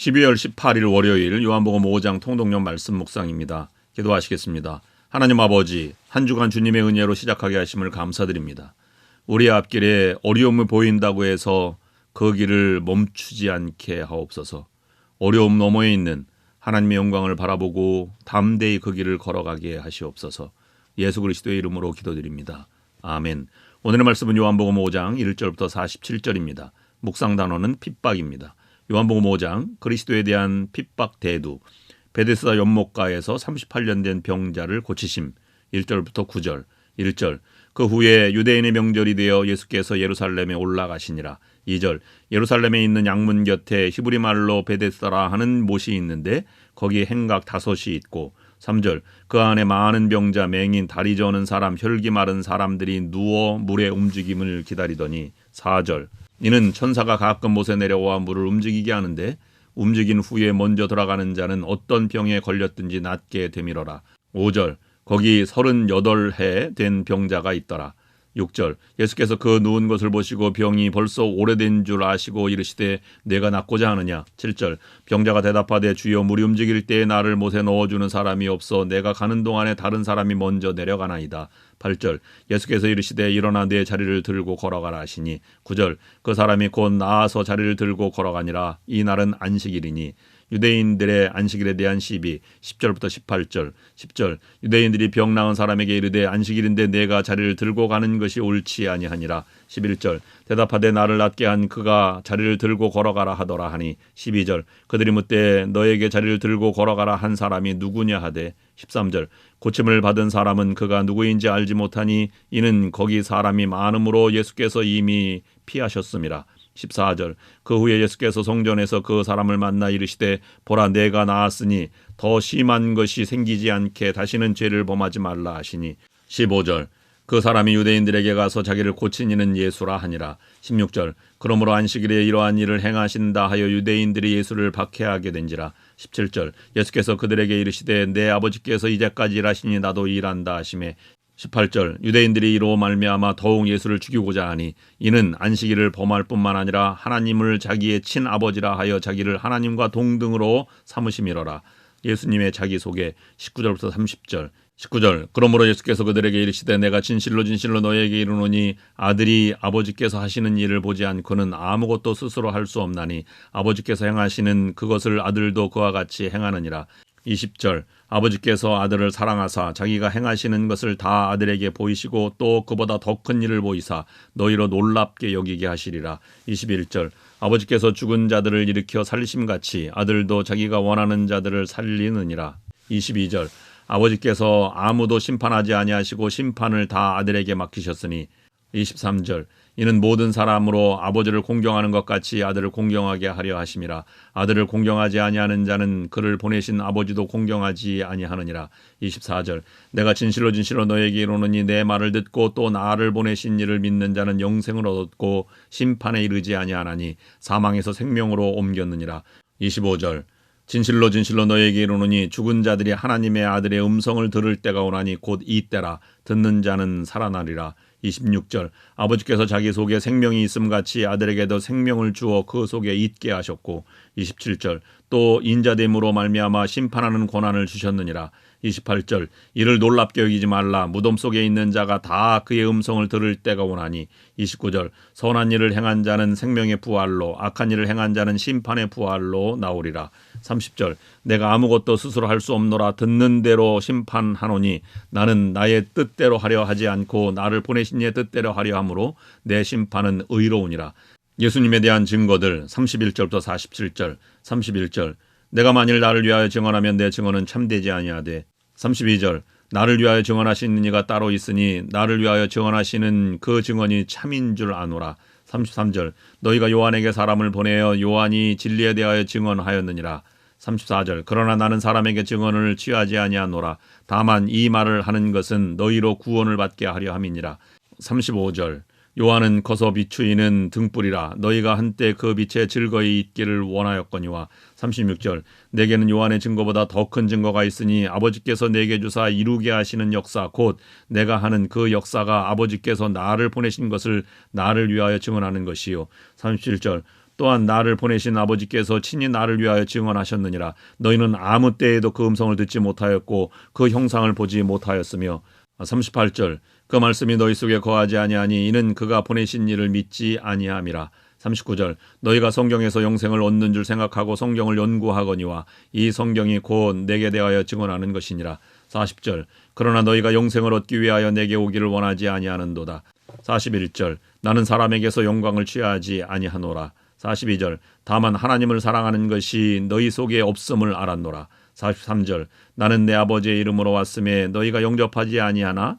12월 18일 월요일 요한복음 5장 통독령 말씀 묵상입니다. 기도하시겠습니다. 하나님 아버지, 한 주간 주님의 은혜로 시작하게 하심을 감사드립니다. 우리 앞길에 어려움을 보인다고 해서 그 길을 멈추지 않게 하옵소서. 어려움 너머에 있는 하나님의 영광을 바라보고 담대히 그 길을 걸어가게 하시옵소서. 예수 그리스도의 이름으로 기도드립니다. 아멘. 오늘의 말씀은 요한복음 5장 1절부터 47절입니다. 묵상 단어는 핍박입니다. 요한복음 5장 그리스도에 대한 핍박 대두 베데스다 연못가에서 38년 된 병자를 고치심 1절부터 9절 1절. 그 후에 유대인의 명절이 되어 예수께서 예루살렘에 올라가시니라. 2절. 예루살렘에 있는 양문 곁에 히브리 말로 베데스다라 하는 못이 있는데 거기에 행각 다섯이 있고 3절. 그 안에 많은 병자 맹인 다리 저는 사람 혈기 마른 사람들이 누워 물의 움직임을 기다리더니 4절 이는 천사가 가끔 못에 내려와 물을 움직이게 하는데 움직인 후에 먼저 돌아가는 자는 어떤 병에 걸렸든지 낫게 되밀어라. 5절 거기 38해 된 병자가 있더라. 6절. 예수께서 그 누운 것을 보시고 병이 벌써 오래된 줄 아시고 이르시되 내가 낫고자 하느냐? 7절. 병자가 대답하되 주여 물이 움직일 때에 나를 못에 넣어주는 사람이 없어 내가 가는 동안에 다른 사람이 먼저 내려가나이다. 8절. 예수께서 이르시되 일어나 내 자리를 들고 걸어가라 하시니 9절. 그 사람이 곧 나아서 자리를 들고 걸어가니라. 이 날은 안식일이니 유대인들의 안식일에 대한 시비 10절부터 18절 10절. 유대인들이 병 나은 사람에게 이르되 안식일인데 내가 자리를 들고 가는 것이 옳지 아니하니라. 11절. 대답하되 나를 낫게 한 그가 자리를 들고 걸어가라 하더라 하니 12절. 그들이 묻되 너에게 자리를 들고 걸어가라 한 사람이 누구냐 하되 13절. 고침을 받은 사람은 그가 누구인지 알지 못하니 이는 거기 사람이 많음으로 예수께서 이미 피하셨음이라 14절. 그 후에 예수께서 성전에서 그 사람을 만나 이르시되 보라 내가 나았으니 더 심한 것이 생기지 않게 다시는 죄를 범하지 말라 하시니. 15절. 그 사람이 유대인들에게 가서 자기를 고친 이는 예수라 하니라. 16절. 그러므로 안식일에 이러한 일을 행하신다 하여 유대인들이 예수를 박해하게 된지라. 17절. 예수께서 그들에게 이르시되 내 아버지께서 이제까지 일하시니 나도 일한다 하심에 18절 유대인들이 이로 말미암아 더욱 예수를 죽이고자 하니 이는 안식일을 범할 뿐만 아니라 하나님을 자기의 친아버지라 하여 자기를 하나님과 동등으로 삼으심이로라. 예수님의 자기 소개 19절부터 30절 19절 그러므로 예수께서 그들에게 이르시되 내가 진실로 진실로 너에게 이르노니 아들이 아버지께서 하시는 일을 보지 않고는 아무것도 스스로 할 수 없나니 아버지께서 행하시는 그것을 아들도 그와 같이 행하느니라 20절 아버지께서 아들을 사랑하사 자기가 행하시는 것을 다 아들에게 보이시고 또 그보다 더 큰 일을 보이사 너희로 놀랍게 여기게 하시리라. 21절 아버지께서 죽은 자들을 일으켜 살리심같이 아들도 자기가 원하는 자들을 살리느니라. 22절 아버지께서 아무도 심판하지 아니하시고 심판을 다 아들에게 맡기셨으니 23절 이는 모든 사람으로 아버지를 공경하는 것 같이 아들을 공경하게 하려 하심이라. 아들을 공경하지 아니하는 자는 그를 보내신 아버지도 공경하지 아니하느니라. 24절. 내가 진실로 진실로 너에게 이르노니 내 말을 듣고 또 나를 보내신 이를 믿는 자는 영생을 얻었고 심판에 이르지 아니하나니 사망에서 생명으로 옮겼느니라. 25절. 진실로 진실로 너에게 이르노니 죽은 자들이 하나님의 아들의 음성을 들을 때가 오나니 곧 이때라 듣는 자는 살아나리라 26절. 아버지께서 자기 속에 생명이 있음 같이 아들에게도 생명을 주어 그 속에 있게 하셨고 27절. 또 인자됨으로 말미암아 심판하는 권한을 주셨느니라 28절 이를 놀랍게 여기지 말라. 무덤 속에 있는 자가 다 그의 음성을 들을 때가 오나니. 29절 선한 일을 행한 자는 생명의 부활로 악한 일을 행한 자는 심판의 부활로 나오리라. 30절 내가 아무것도 스스로 할 수 없노라. 듣는 대로 심판하노니 나는 나의 뜻대로 하려 하지 않고 나를 보내신 이의 뜻대로 하려 함으로 내 심판은 의로우니라. 예수님에 대한 증거들 31절부터 47절 31절. 내가 만일 나를 위하여 증언하면 내 증언은 참되지 아니하되 32절 나를 위하여 증언하시는 이가 따로 있으니 나를 위하여 증언하시는 그 증언이 참인 줄 아노라. 33절 너희가 요한에게 사람을 보내어 요한이 진리에 대하여 증언하였느니라. 34절 그러나 나는 사람에게 증언을 취하지 아니하노라. 다만 이 말을 하는 것은 너희로 구원을 받게 하려 함이니라. 35절 요한은 커서 비추이는 등불이라 너희가 한때 그 빛에 즐거이 있기를 원하였거니와 36절 내게는 요한의 증거보다 더 큰 증거가 있으니 아버지께서 내게 주사 이루게 하시는 역사 곧 내가 하는 그 역사가 아버지께서 나를 보내신 것을 나를 위하여 증언하는 것이요. 37절 또한 나를 보내신 아버지께서 친히 나를 위하여 증언하셨느니라. 너희는 아무 때에도 그 음성을 듣지 못하였고 그 형상을 보지 못하였으며. 38절 그 말씀이 너희 속에 거하지 아니하니 이는 그가 보내신 이를 믿지 아니함이라. 39절. 너희가 성경에서 영생을 얻는 줄 생각하고 성경을 연구하거니와 이 성경이 곧 내게 대하여 증언하는 것이니라. 40절. 그러나 너희가 영생을 얻기 위하여 내게 오기를 원하지 아니하는도다. 41절. 나는 사람에게서 영광을 취하지 아니하노라. 42절. 다만 하나님을 사랑하는 것이 너희 속에 없음을 알았노라. 43절. 나는 내 아버지의 이름으로 왔음에 너희가 영접하지 아니하나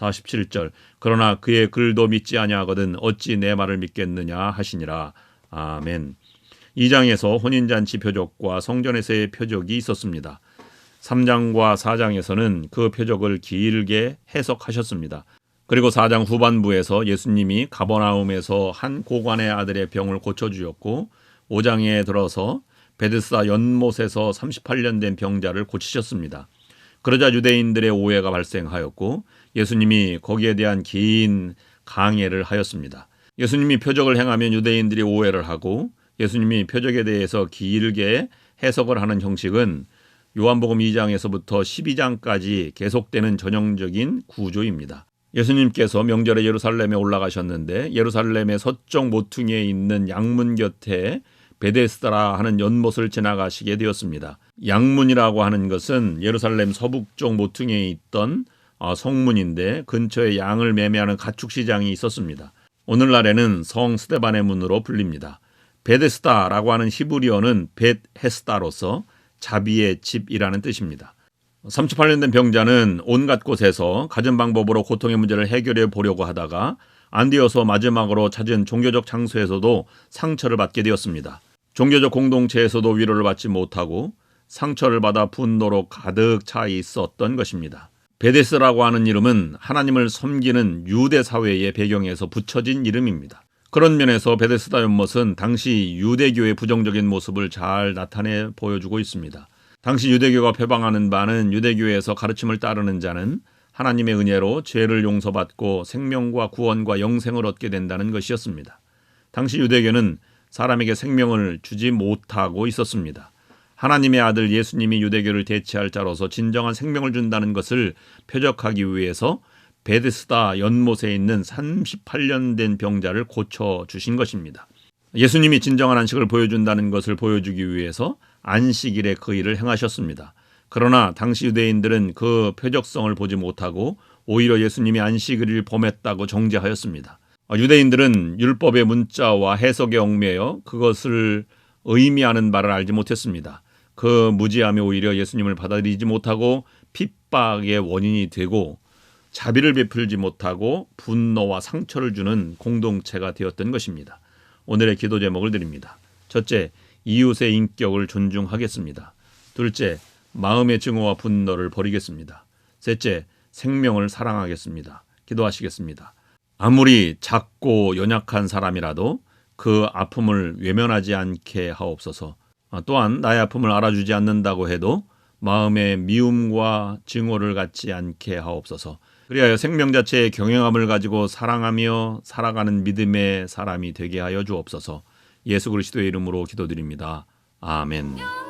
47절 그러나 그의 글도 믿지 아니하거든 어찌 내 말을 믿겠느냐 하시니라 아멘 2장에서 혼인잔치 표적과 성전에서의 표적이 있었습니다. 3장과 4장에서는 그 표적을 길게 해석하셨습니다. 그리고 4장 후반부에서 예수님이 가버나움에서 한 고관의 아들의 병을 고쳐주셨고 5장에 들어서 베드스다 연못에서 38년 된 병자를 고치셨습니다. 그러자 유대인들의 오해가 발생하였고 예수님이 거기에 대한 긴 강해를 하였습니다. 예수님이 표적을 행하면 유대인들이 오해를 하고 예수님이 표적에 대해서 길게 해석을 하는 형식은 요한복음 2장에서부터 12장까지 계속되는 전형적인 구조입니다. 예수님께서 명절에 예루살렘에 올라가셨는데 예루살렘의 서쪽 모퉁이에 있는 양문 곁에 베데스다라 하는 연못을 지나가시게 되었습니다. 양문이라고 하는 것은 예루살렘 서북쪽 모퉁이에 있던 어, 성문인데 근처에 양을 매매하는 가축 시장이 있었습니다. 오늘날에는 성 스테반의 문으로 불립니다. 베데스다라고 하는 히브리어는 벳헤스다로서 자비의 집이라는 뜻입니다. 38년 된 병자는 온갖 곳에서 가진 방법으로 고통의 문제를 해결해 보려고 하다가 안 되어서 마지막으로 찾은 종교적 장소에서도 상처를 받게 되었습니다. 종교적 공동체에서도 위로를 받지 못하고 상처를 받아 분노로 가득 차 있었던 것입니다. 베데스라고 하는 이름은 하나님을 섬기는 유대 사회의 배경에서 붙여진 이름입니다. 그런 면에서 베데스다 연못은 당시 유대교의 부정적인 모습을 잘 나타내 보여주고 있습니다. 당시 유대교가 표방하는 바는 유대교에서 가르침을 따르는 자는 하나님의 은혜로 죄를 용서받고 생명과 구원과 영생을 얻게 된다는 것이었습니다. 당시 유대교는 사람에게 생명을 주지 못하고 있었습니다. 하나님의 아들 예수님이 유대교를 대체할 자로서 진정한 생명을 준다는 것을 표적하기 위해서 베드스다 연못에 있는 38년 된 병자를 고쳐 주신 것입니다. 예수님이 진정한 안식을 보여준다는 것을 보여주기 위해서 안식일에 그 일을 행하셨습니다. 그러나 당시 유대인들은 그 표적성을 보지 못하고 오히려 예수님이 안식일을 범했다고 정죄하였습니다. 유대인들은 율법의 문자와 해석에 얽매여 그것을 의미하는 바를 알지 못했습니다. 그 무지함이 오히려 예수님을 받아들이지 못하고 핍박의 원인이 되고 자비를 베풀지 못하고 분노와 상처를 주는 공동체가 되었던 것입니다. 오늘의 기도 제목을 드립니다. 첫째, 이웃의 인격을 존중하겠습니다. 둘째, 마음의 증오와 분노를 버리겠습니다. 셋째, 생명을 사랑하겠습니다. 기도하시겠습니다. 아무리 작고 연약한 사람이라도 그 아픔을 외면하지 않게 하옵소서. 아, 또한 나의 아픔을 알아주지 않는다고 해도 마음의 미움과 증오를 갖지 않게 하옵소서. 그리하여 생명 자체의 경영함을 가지고 사랑하며 살아가는 믿음의 사람이 되게 하여 주옵소서. 예수 그리스도의 이름으로 기도드립니다. 아멘.